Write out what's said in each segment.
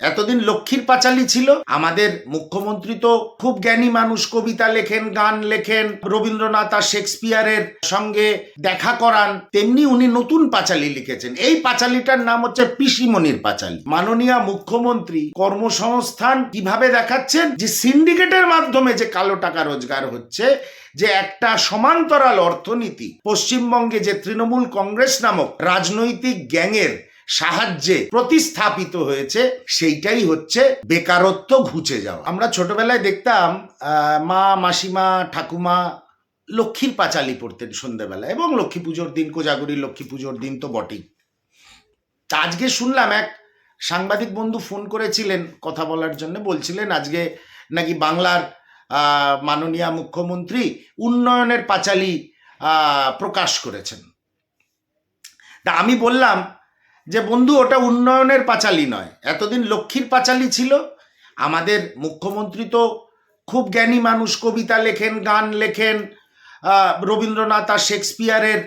এতদিন লক্ষ্মীর পাঁচালী ছিল। আমাদের মুখ্যমন্ত্রী তো খুব জ্ঞানী মানুষ, কবিতা লেখেন, গান লেখেন, রবীন্দ্রনাথ আর শেক্সপিয়ারের সঙ্গে দেখা করান, তেমনি উনি নতুন পাঁচালী লিখেছেন। এই পাঁচালীটার নাম হচ্ছে পিসিমণির পাঁচালী। মাননীয় মুখ্যমন্ত্রী কর্মসংস্থান কীভাবে দেখাচ্ছেন? যে সিন্ডিকেটের মাধ্যমে যে কালো টাকা রোজগার হচ্ছে, যে একটা সমান্তরাল অর্থনীতি, পশ্চিমবঙ্গে যে তৃণমূল কংগ্রেস নামক রাজনৈতিক গ্যাংয়ের সাহায্যে প্রতিস্থাপিত হয়েছে, সেইটাই হচ্ছে বেকারত্ব ঘুচে যাওয়া। আমরা ছোটবেলায় দেখতাম মা, মাসিমা, ঠাকুমা লক্ষ্মীর পাঁচালি পড়তেন সন্ধ্যেবেলা এবং লক্ষ্মী পুজোর দিন কোজাগরি লক্ষ্মী পুজোর দিন তো বটেই। আজকে শুনলাম, এক সাংবাদিক বন্ধু ফোন করেছিলেন কথা বলার জন্য, বলছিলেন আজকে নাকি বাংলার মাননীয় মুখ্যমন্ত্রী উন্নয়নের পাঁচালি প্রকাশ করেছেন। তা আমি বললাম যে বন্ধু, ওটা উন্নয়নের পাঁচালি নয়। এতদিন লক্ষ্মীর পাঁচালি ছিল। আমাদের মুখ্যমন্ত্রী তো খুব জ্ঞানী মানুষ, কবিতা লেখেন, গান লেখেন। রবীন্দ্রনাথ আর শেক্সপিয়ারের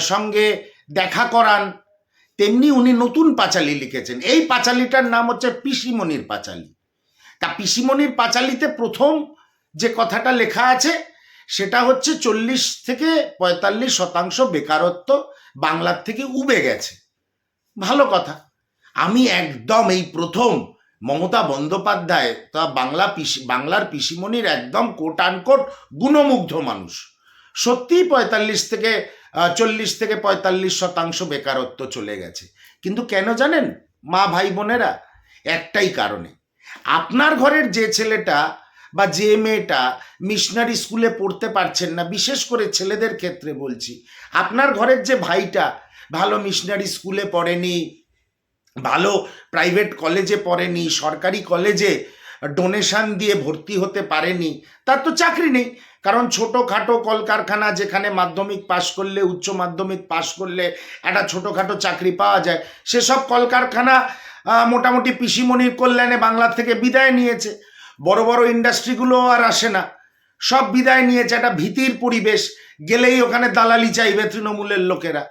সঙ্গে দেখা করান। তেমনি উনি নতুন পাঁচালি লিখেছেন। এই পাঁচালিটার নাম হচ্ছে পিসিমণির পাঁচালি। তা পিসিমণির পাঁচালিতে প্রথম যে কথাটা লেখা আছে, সেটা হচ্ছে চল্লিশ থেকে পঁয়তাল্লিশ শতাংশ বেকারত্ব বাংলার থেকে উবে গেছে। ভালো কথা। আমি একদম এই প্রথম মমতা বন্দ্যোপাধ্যায় তা বাংলা পিসি, বাংলার পিসিমণির একদম কোট আনকোট গুণমুগ্ধ মানুষ। সত্যিই পঁয়তাল্লিশ থেকে চল্লিশ থেকে পঁয়তাল্লিশ শতাংশ বেকারত্ব চলে গেছে। কিন্তু কেন জানেন, মা, ভাই, বোনেরা? একটাই কারণে। আপনার ঘরের যে ছেলেটা বা যে মেয়েটা মিশনারি স্কুলে পড়তে পারছেন না, বিশেষ করে ছেলেদের ক্ষেত্রে বলছি, আপনার ঘরের যে ভাইটা ভালো মিশনারি স্কুলে পড়েনি, ভালো প্রাইভেট কলেজে পড়েনি, সরকারি কলেজে ডোনেশন দিয়ে ভর্তি হতে পারেনি, তার তো চাকরি নেই। কারণ ছোটোখাটো কলকারখানা যেখানে মাধ্যমিক পাশ করলে, উচ্চ মাধ্যমিক পাশ করলে একটা ছোটোখাটো চাকরি পাওয়া যায়, সেসব কলকারখানা মোটামুটি পিসিমণির কল্যাণে বাংলার থেকে বিদায় নিয়েছে। বড় বড় ইন্ডাস্ট্রিগুলো আর আসে না। সব বিদায় নিয়েছে, একটা ভীতির পরিবেশ, গেলেই ওখানে দালালি চাইবে তৃণমূলের লোকেরা।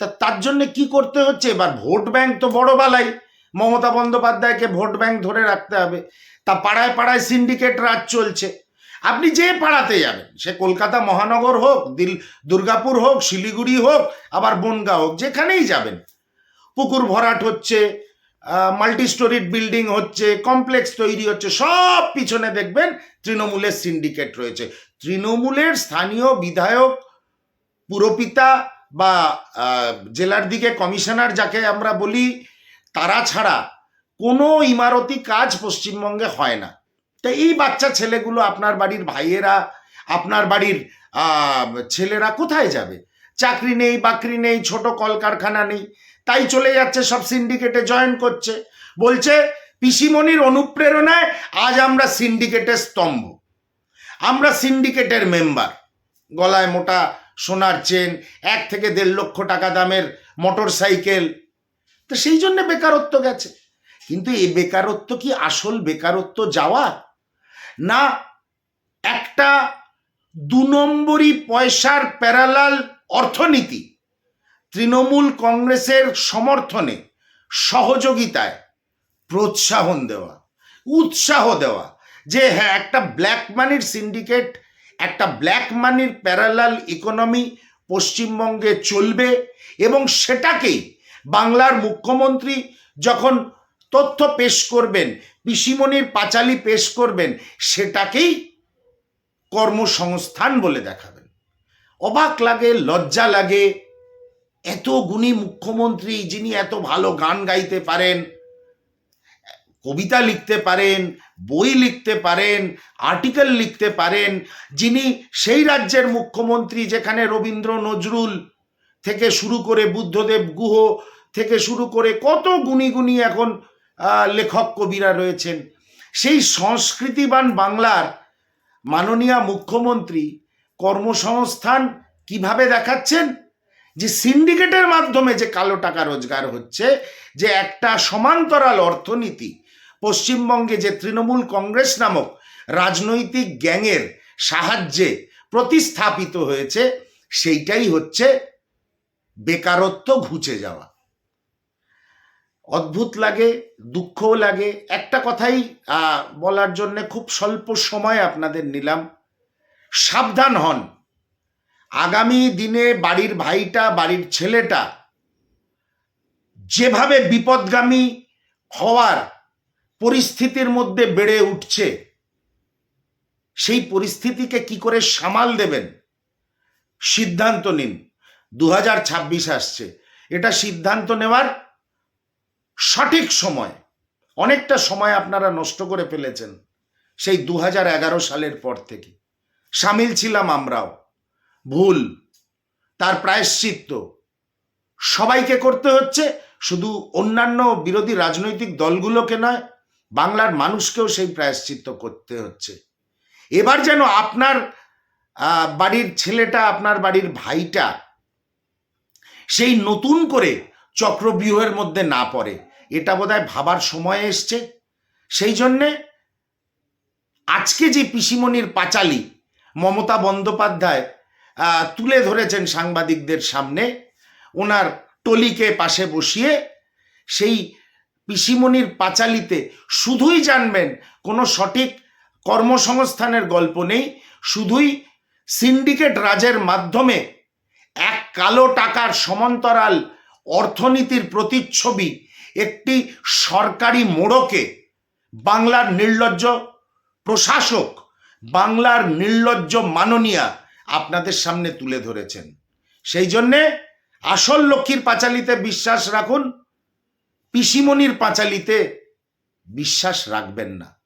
তা তার জন্য কি করতে হচ্ছে? এবার ভোট ব্যাংক তো বড় বালাই। মমতা বন্দ্যোপাধ্যায়কে ভোট ব্যাংক ধরে রাখতে হবে। তা পাড়ায় পাড়ায় সিন্ডিকেট রাজ চলছে। আপনি যে পাড়াতে যাবেন, সে কলকাতা মহানগর হোক, দিল, দুর্গাপুর হোক, শিলিগুড়ি হোক, আবার বনগাঁ হোক, যেখানেই যাবেন। পুকুর ভরাট হচ্ছে মাল্টি স্টোরিড বিল্ডিং হচ্ছে কমপ্লেক্স তৈরি হচ্ছে, সব পিছনে দেখবেন তৃণমূলের সিন্ডিকেট রয়েছে। তৃণমূলের স্থানীয় বিধায়ক, পুরপিতা বা জেলার দিকে কমিশনার যাকে আমরা বলি, তারা ছাড়া কোনো ইমারতি কাজ পশ্চিমবঙ্গে হয় না। তো এই বাচ্চা ছেলেগুলো আপনার বাড়ির ভাইয়েরা, আপনার বাড়ির ছেলেরা কোথায় যাবে? চাকরি নেই, বাকরি নেই, ছোট কলকারখানা নেই, তাই চলে যাচ্ছে, সব সিন্ডিকেটে জয়েন করছে। বলছে, পিসিমণির অনুপ্রেরণায় আজ আমরা সিন্ডিকেটের স্তম্ভ। আমরা সিন্ডিকেটের মেম্বার। গলায় মোটা সোনার চেন, এক থেকে দেড় লক্ষ টাকা দামের মোটর সাইকেল তো সেই জন্য বেকারত্ব গেছে। কিন্তু এই বেকারত্ব কি আসল বেকারত্ব যাওয়া? না একটা দু নম্বরই পয়সার প্যারালাল অর্থনীতি তৃণমূল কংগ্রেসের সমর্থনে সহযোগিতায় প্রোৎসাহন দেওয়া, উৎসাহ দেওয়া। যে হ্যাঁ একটা ব্ল্যাক মানির সিন্ডিকেট একটা ব্ল্যাক মানির প্যারালাল ইকোনমি পশ্চিমবঙ্গে চলবে এবং সেটাকেই বাংলার মুখ্যমন্ত্রী যখন তথ্য পেশ করবেন, পিসিমণির পাঁচালি পেশ করবেন, সেটাকেই কর্মসংস্থান বলে দেখাবেন। অবাক লাগে, লজ্জা লাগে, এত গুণী মুখ্যমন্ত্রী যিনি এত ভালো গান গাইতে পারেন কবিতা লিখতে পারেন, বই লিখতে পারেন আর্টিকেল লিখতে পারেন, যিনি সেই রাজ্যের মুখ্যমন্ত্রী যেখানে রবীন্দ্র নজরুল থেকে শুরু করে বুদ্ধদেব গুহ থেকে শুরু করে কত গুণী গুণী এখন লেখক কবিরা রয়েছেন। সেই সংস্কৃতিবান বাংলার মাননীয় মুখ্যমন্ত্রী কর্মসংস্থান কীভাবে দেখাচ্ছেন? যে সিন্ডিকেটের মাধ্যমে যে কালো টাকা রোজগার হচ্ছে, যে একটা সমান্তরাল অর্থনীতি পশ্চিমবঙ্গে যে তৃণমূল কংগ্রেস নামক রাজনৈতিক গ্যাংয়ের সাহায্যে প্রতিস্থাপিত হয়েছে, সেইটাই হচ্ছে বেকারত্ব ঘুচে যাওয়া। অদ্ভুত লাগে, দুঃখও লাগে। একটা কথাই বলার জন্য খুব স্বল্প সময় আপনাদের নিলাম। সাবধান হন। আগামী দিনে বাড়ির ভাইটা, বাড়ির ছেলেটা যেভাবে বিপদগামী হওয়ার পরিস্থিতির মধ্যে বেড়ে উঠছে। সেই পরিস্থিতিকে কি করে সামাল দেবেন? সিদ্ধান্ত নিন। দু হাজার ছাব্বিশ আসছে। এটা সিদ্ধান্ত নেওয়ার সঠিক সময়। অনেকটা সময় আপনারা নষ্ট করে ফেলেছেন সেই দু হাজার এগারো সালের পর থেকে। সামিল ছিলাম আমরাও। ভুল। তার প্রায়শ্চিত্ত। সবাইকে করতে হচ্ছে শুধু অন্যান্য বিরোধী রাজনৈতিক দলগুলোকে নয় বাংলার মানুষকেও সেই প্রায়শ্চিত্ত করতে হচ্ছে। এবার যেন আপনার বাড়ির ছেলেটা, আপনার বাড়ির ভাইটা সেই নতুন করে চক্রব্যূহের মধ্যে না পড়ে, এটা বোধহয় ভাবার সময় এসছে। সেই জন্যে আজকে যে পিসিমণির পাঁচালি মমতা বন্দ্যোপাধ্যায় তুলে ধরেছেন সাংবাদিকদের সামনে, ওনার টলিকে পাশে বসিয়ে সেই পিসিমণির পাঁচালিতে শুধুই জানবেন, কোনো সঠিক কর্মসংস্থানের গল্প নেই, শুধুই সিন্ডিকেট রাজের মাধ্যমে এক কালো টাকার সমান্তরাল অর্থনীতির প্রতিচ্ছবি একটি সরকারি মোড়কে বাংলার নির্লজ্জ প্রশাসক, বাংলার নির্লজ্জ মাননীয়া আপনাদের সামনে তুলে ধরেছেন। সেই জন্যে আসল লক্ষ্মীর পাঁচালিতে বিশ্বাস রাখুন। পিসিমণির পাঁচালিতে বিশ্বাস রাখবেন না।